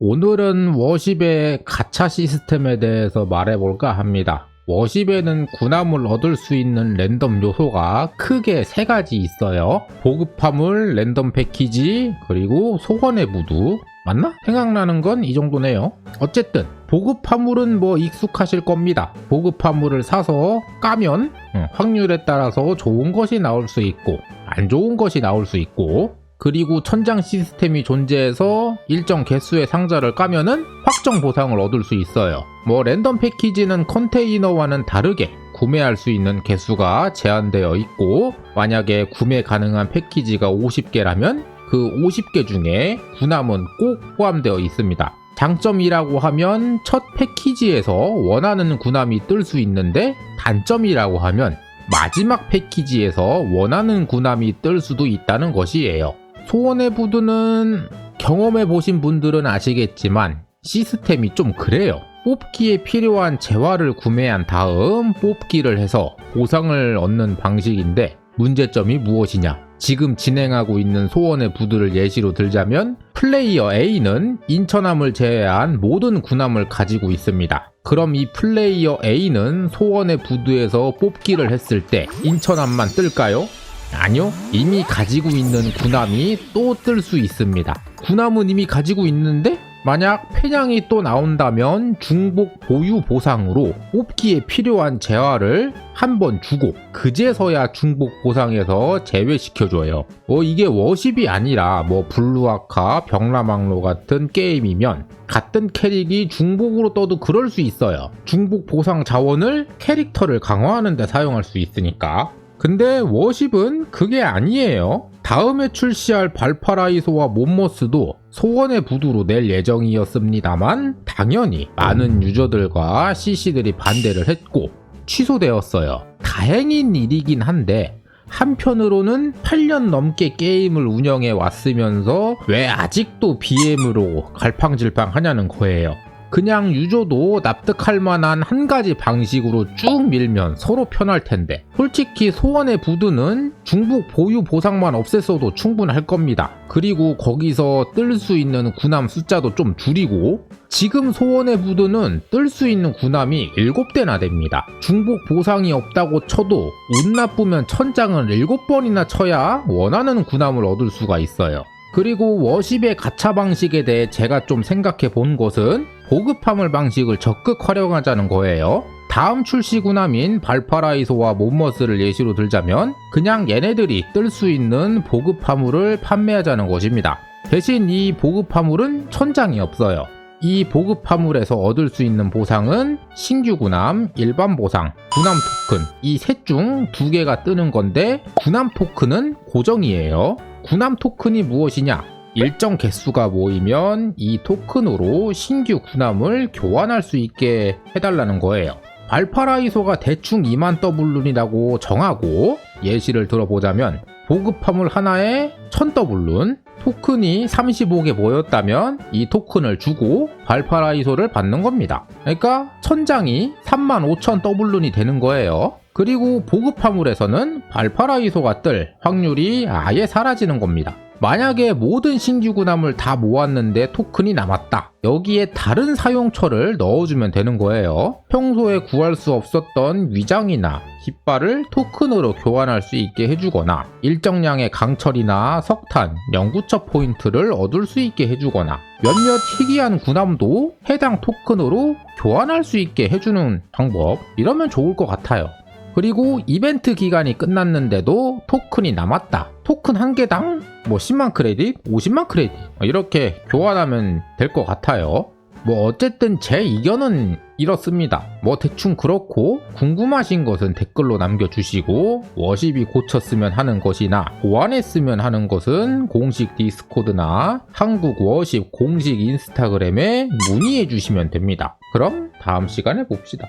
오늘은 워십의 가차 시스템에 대해서 말해볼까 합니다. 워십에는 군함을 얻을 수 있는 랜덤 요소가 크게 세 가지 있어요. 보급 화물, 랜덤 패키지, 그리고 소원의 무드. 맞나? 생각나는 건 이 정도네요. 어쨌든 보급 화물은 뭐 익숙하실 겁니다. 보급 화물을 사서 까면 음, 확률에 따라서 좋은 것이 나올 수 있고 안 좋은 것이 나올 수 있고 그리고 천장 시스템이 존재해서 일정 개수의 상자를 까면은 확정 보상을 얻을 수 있어요. 뭐 랜덤 패키지는 컨테이너와는 다르게 구매할 수 있는 개수가 제한되어 있고 만약에 구매 가능한 패키지가 50개라면 그 50개 중에 군함은 꼭 포함되어 있습니다. 장점이라고 하면 첫 패키지에서 원하는 군함이 뜰 수 있는데 단점이라고 하면 마지막 패키지에서 원하는 군함이 뜰 수도 있다는 것이에요. 소원의 부두는 경험해 보신 분들은 아시겠지만 시스템이 좀 그래요. 뽑기에 필요한 재화를 구매한 다음 뽑기를 해서 보상을 얻는 방식인데 문제점이 무엇이냐? 지금 진행하고 있는 소원의 부두를 예시로 들자면 플레이어 A는 인천함을 제외한 모든 군함을 가지고 있습니다. 그럼 이 플레이어 A는 소원의 부두에서 뽑기를 했을 때 인천함만 뜰까요? 아니요. 이미 가지고 있는 군함이 또 뜰 수 있습니다. 군함은 이미 가지고 있는데 만약 폐량이 또 나온다면 중복 보유 보상으로 뽑기에 필요한 재화를 한 번 주고 그제서야 중복 보상에서 제외시켜줘요. 뭐 이게 워십이 아니라 뭐 블루아카, 병라망로 같은 게임이면 같은 캐릭이 중복으로 떠도 그럴 수 있어요. 중복 보상 자원을 캐릭터를 강화하는 데 사용할 수 있으니까. 근데 워십은 그게 아니에요. 다음에 출시할 발파라이소와 몬모스도 소원의 부두로 낼 예정이었습니다만 당연히 많은 유저들과 CC들이 반대를 했고 취소되었어요. 다행인 일이긴 한데 한편으로는 8년 넘게 게임을 운영해 왔으면서 왜 아직도 BM으로 갈팡질팡 하냐는 거예요. 그냥 유저도 납득할 만한 한 가지 방식으로 쭉 밀면 서로 편할 텐데 솔직히 소원의 부두는 중복 보유 보상만 없앴어도 충분할 겁니다. 그리고 거기서 뜰 수 있는 군함 숫자도 좀 줄이고 지금 소원의 부두는 뜰 수 있는 군함이 7대나 됩니다. 중복 보상이 없다고 쳐도 운 나쁘면 천장을 7번이나 쳐야 원하는 군함을 얻을 수가 있어요. 그리고 워십의 가차 방식에 대해 제가 좀 생각해 본 것은 보급 화물 방식을 적극 활용하자는 거예요. 다음 출시 군함인 발파라이소와 몬머스를 예시로 들자면 그냥 얘네들이 뜰 수 있는 보급 화물을 판매하자는 것입니다. 대신 이 보급 화물은 천장이 없어요. 이 보급 화물에서 얻을 수 있는 보상은 신규 군함, 일반 보상, 군함 토큰 이 셋 중 두 개가 뜨는 건데 군함 토큰은 고정이에요. 군함 토큰이 무엇이냐? 일정 개수가 모이면 이 토큰으로 신규 군함을 교환할 수 있게 해달라는 거예요. 발파라이소가 대충 2만 더블룬이라고 정하고 예시를 들어보자면 보급 화물 하나에 1000 더블룬 토큰이 35개 모였다면 이 토큰을 주고 발파라이소를 받는 겁니다. 그러니까 천장이 35,000 더블룬이 되는 거예요. 그리고 보급 화물에서는 발파라이소가 뜰 확률이 아예 사라지는 겁니다. 만약에 모든 신규 군함을 다 모았는데 토큰이 남았다. 여기에 다른 사용처를 넣어주면 되는 거예요. 평소에 구할 수 없었던 위장이나 깃발을 토큰으로 교환할 수 있게 해주거나 일정량의 강철이나 석탄, 연구처 포인트를 얻을 수 있게 해주거나 몇몇 희귀한 군함도 해당 토큰으로 교환할 수 있게 해주는 방법 이러면 좋을 것 같아요. 그리고 이벤트 기간이 끝났는데도 토큰이 남았다. 토큰 한 개당 뭐 10만 크레딧, 50만 크레딧 이렇게 교환하면 될 것 같아요. 뭐 어쨌든 제 의견은 이렇습니다. 뭐 대충 그렇고 궁금하신 것은 댓글로 남겨주시고 워십이 고쳤으면 하는 것이나 보완했으면 하는 것은 공식 디스코드나 한국 워십 공식 인스타그램에 문의해 주시면 됩니다. 그럼 다음 시간에 봅시다.